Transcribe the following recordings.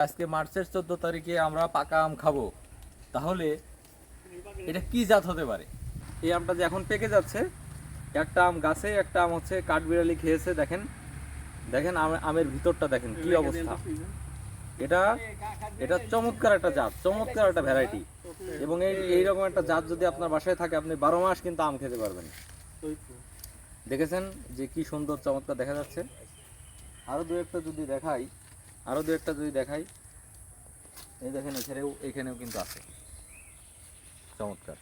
আজকে মার্চের চোদ্দ তারিখে আমরা পাকা আম খাব। তাহলে এটা কি জাত হতে পারে? এই আমটা যে এখন পেকে যাচ্ছে একটা আম গাছে একটা আম হচ্ছে কাঠবিড়ালি খেয়েছে দেখেন। দেখেন আম- আমের ভিতরটা দেখেন কি অবস্থা। এটা এটা চমৎকার একটা জাত চমৎকার একটা ভ্যারাইটি এবং এই এইরকম একটা জাত যদি আপনার বাসায় থাকে আপনি বারো মাস কিন্তু আম খেতে পারবেন। দেখেছেন যে কি সুন্দর চমৎকার দেখা যাচ্ছে? আরও দু একটা যদি দেখাই আরও দু একটা যদি দেখাই এই দেখেন এখানেও এখানেও কিন্তু আছে। চমৎকার।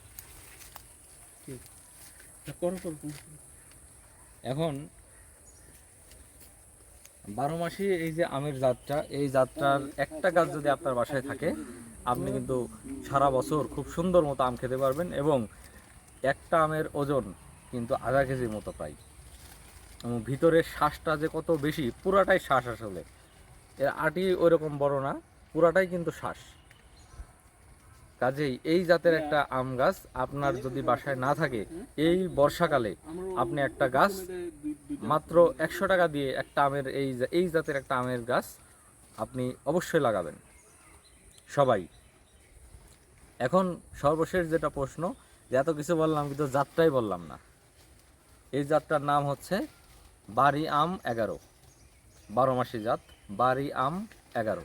এখন বারো মাসি এই যে আমের জাতটা এই জাতটার একটা গাছ যদি আপনার বাসায় থাকে আপনি কিন্তু সারা বছর খুব সুন্দর মতো আম খেতে পারবেন এবং একটা আমের ওজন কিন্তু আধা কেজির মতো প্রায়। এবং ভিতরের শ্বাসটা যে কত বেশি পুরাটাই শ্বাস আসলে। এর আটি ওইরকম বড় না পুরাটাই কিন্তু শ্বাস কাজেই এই জাতের একটা আম গাছ আপনার যদি বাসায় না থাকে এই বর্ষাকালে আপনি একটা গাছ মাত্র একশো টাকা দিয়ে একটা আমের এই এই জাতের একটা আমের গাছ আপনি অবশ্যই লাগাবেন। সবাই এখন সর্বশেষ যেটা প্রশ্ন যে এত কিছু বললাম কিন্তু জাতটাই বললাম না। এই জাতটার নাম হচ্ছে বাড়ি আম এগারো বারো মাসি জাত। বাড়ি আম এগারো।